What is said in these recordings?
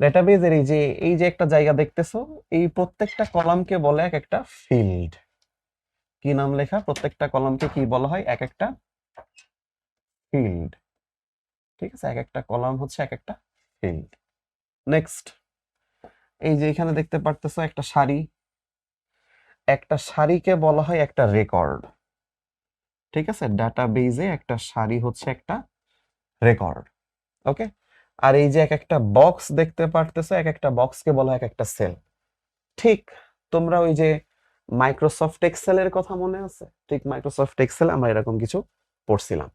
ডেটাবেজের এই যে এই যে একটা জায়গা দেখতেছো, এই প্রত্যেকটা কলামকে বলে এক একটা ফিল্ড কি নাম লেখা? প্রত্যেকটা কলামকে কি বলা হয়? এক একটা ফিল্ড ঠিক আছে? এক একটা কলাম হচ্ছে এক একটা ফিল্ড নেক্সট এই যে এখানে দেখতে পারতেছো একটা সারি। একটা সারিকে বলা হয় একটা রেকর্ড ঠিক আছে? ডাটাবেজে একটা সারি হচ্ছে একটা রেকর্ড ওকে আর এই যে এক একটা বক্স দেখতে পারতেছো, এক একটা বক্সকে বলা এক একটা সেল ঠিক তোমরা ওই যে মাইক্রোসফট এক্সেলের কথা মনে আছে? ঠিক মাইক্রোসফট এক্সেল আমরা এরকম কিছু পড়ছিলাম।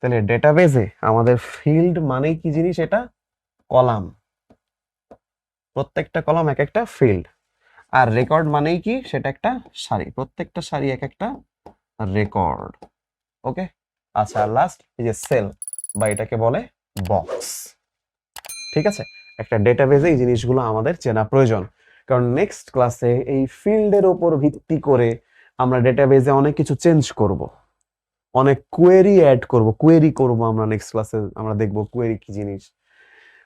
তাহলে ডেটাবেজে আমাদের ফিল্ড মানেই কি জিনিস এটা? কলাম। প্রত্যেকটা কলাম এক একটা ফিল্ড আর রেকর্ড মানেই কি? সেটা একটা সারি। প্রত্যেকটা সারি এক একটা রেকর্ড ওকে আচ্ছা লাস্ট এই যে সেল বা এটাকে বলে বক্স ঠিক আছে? একটা ডেটাবেজে এই জিনিসগুলো আমাদের চেনা প্রয়োজন। কারণ নেক্সট ক্লাসে এই ফিল্ডের উপর ভিত্তি করে আমরা ডেটাবেজে অনেক কিছু চেঞ্জ করব। অনেক কোয়েরি অ্যাড করব। কোয়েরি করব আমরা নেক্সট ক্লাসে আমরা দেখব কোয়েরি কি জিনিস।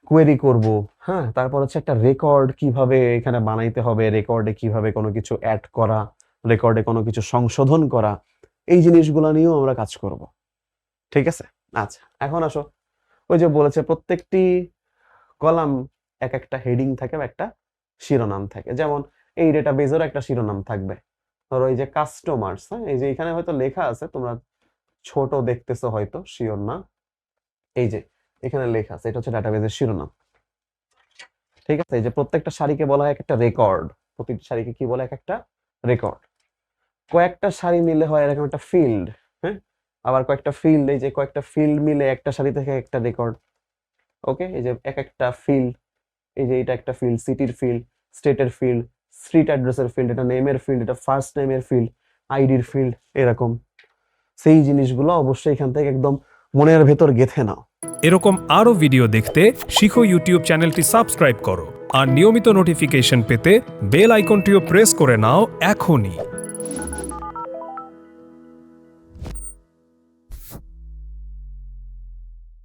কোয়েরি করব হ্যাঁ? তারপর হচ্ছে একটা রেকর্ড কীভাবে এখানে বানাইতে হবে রেকর্ডে কীভাবে কোনো কিছু অ্যাড করা রেকর্ডে কোনো কিছু সংশোধন করা, এই জিনিসগুলো নিয়েও আমরা কাজ করব। ঠিক আছে? আচ্ছা এখন আসো। ওই যে বলেছে প্রত্যেকটি কলাম এক একটা হেডিং থাকে বা একটা শিরোনাম থাকে। যেমন এই ডেটাবেজেরও একটা শিরোনাম থাকবে। ধরো এই যে কাস্টমার্স হ্যাঁ? এই যে এখানে হয়তো লেখা আছে, তোমরা ছোট দেখতেছো হয়তো শিওর না? এই যে, এখানে লেখা আছে, এটা হচ্ছে ডাটাবেজের শিরোনাম। ঠিক আছে? এই যে প্রত্যেকটা সারিকে বলা হয় এক একটা রেকর্ড প্রতিটি সারিকে কি বলে? এক একটা রেকর্ড কয়েকটা সারি মিলে হয় এরকম একটা ফিল্ড হ্যাঁ? আবার কয়েকটা ফিল্ড এই যে কয়েকটা ফিল্ড মিলে একটা সারি থেকে একটা রেকর্ড ওকে? এই যে এক একটা ফিল্ড এই যে এটা একটা ফিল্ড সিটির ফিল্ড স্টেটের ফিল্ড স্ট্রিট অ্যাড্রেসের ফিল্ড এটা নেমের ফিল্ড এটা ফার্স্ট নেমের ফিল্ড আইডির ফিল্ড এরকম। সেই জিনিসগুলো অবশ্যই এখান থেকে একদম মনের ভেতর গেথে নাও। এরকম আরও ভিডিও দেখতে শিখো ইউটিউব চ্যানেলটি সাবস্ক্রাইব করো আর নিয়মিত নোটিফিকেশন পেতে বেল আইকনটিও প্রেস করে নাও এখনই।